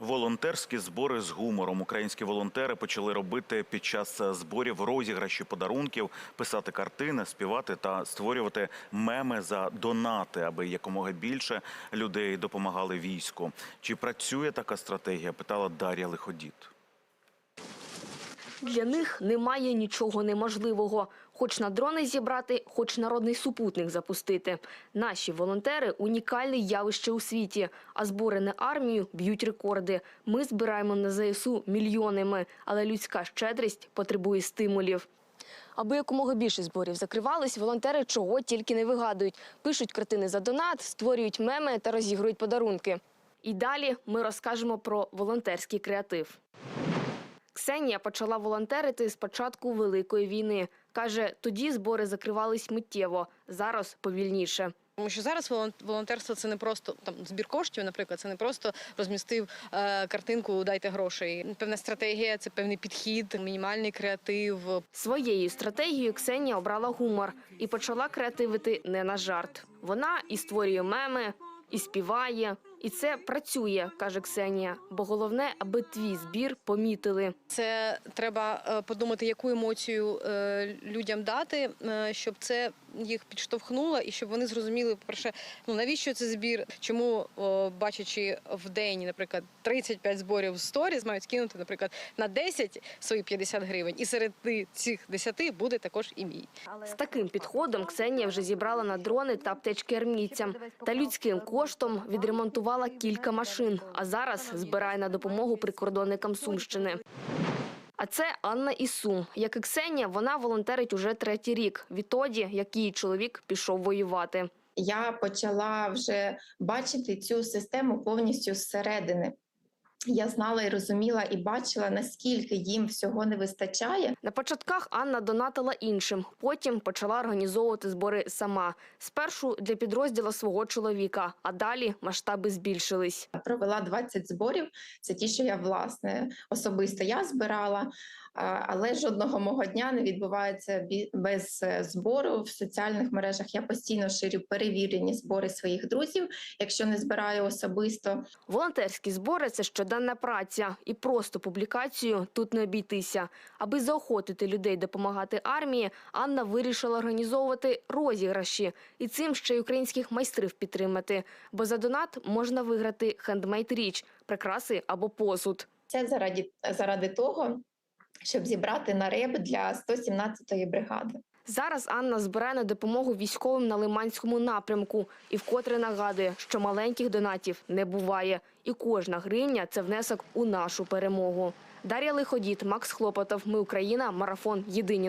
Волонтерські збори з гумором. Українські волонтери почали робити під час зборів розіграші подарунків, писати картини, співати та створювати меми за донати, аби якомога більше людей допомагали війську. Чи працює така стратегія? Питала Дар'я Лиходіт. Для них немає нічого неможливого. Хоч на дрони зібрати, хоч народний супутник запустити. Наші волонтери унікальне явище у світі. А збори на армію б'ють рекорди. Ми збираємо на ЗСУ мільйонами, але людська щедрість потребує стимулів. Аби якомога більше зборів закривались, волонтери чого тільки не вигадують. Пишуть картини за донат, створюють меми та розігрують подарунки. І далі ми розкажемо про волонтерський креатив. Ксенія почала волонтерити з початку Великої війни. Каже, тоді збори закривались миттєво, зараз повільніше. Тому що зараз волонтерство це не просто там збір коштів, наприклад, це не просто розмістив е, картинку, дайте грошей. Певна стратегія, це певний підхід, мінімальний креатив. Своєю стратегією Ксенія обрала гумор і почала креативити не на жарт. Вона і створює меми, і співає. І це працює, каже Ксенія. Бо головне, аби твій збір помітили. Це треба е, подумати, яку емоцію е, людям дати, е, щоб це їх підштовхнуло, і щоб вони зрозуміли, по-перше, ну навіщо це збір, чому о, бачачи в день, наприклад, 35 зборів в сторіс, мають скинути, наприклад, на 10 свої 50 гривень, і серед цих 10 буде також і мій. З таким підходом Ксенія вже зібрала на дрони та аптечки армійцям. Та людським коштом відремонтувала кілька машин, а зараз збирає на допомогу прикордонникам Сумщини. А це Анна Ісум. Як і Ксенія, вона волонтерить уже третій рік, відтоді, як її чоловік пішов воювати. я почала вже бачити цю систему повністю зсередини. Я знала і розуміла і бачила, наскільки їм всього не вистачає. На початках Анна донатила іншим, потім почала організовувати збори сама. Спершу для підрозділу свого чоловіка, а далі масштаби збільшились. Провела 20 зборів. Це ті, що я власне особисто я збирала. Але жодного мого дня не відбувається без е, збору в соціальних мережах. Я постійно ширю перевірені збори своїх друзів, якщо не збираю особисто. Волонтерські збори це щоденна праця, і просто публікацію тут не обійтися. Аби заохотити людей допомагати армії, Анна вирішила організовувати розіграші і цим ще й українських майстрів підтримати. Бо за донат можна виграти хендмейд річ, прикраси або посуд. Це заради, заради того, щоб зібрати на реб для 117-ї бригади. Зараз Анна збирає на допомогу військовим на Лиманському напрямку і вкотре нагадує, що маленьких донатів не буває, і кожна гривня це внесок у нашу перемогу. Дар'я Лиходіт, Макс Хлопотов. Ми Україна. Марафон. Єдині новини.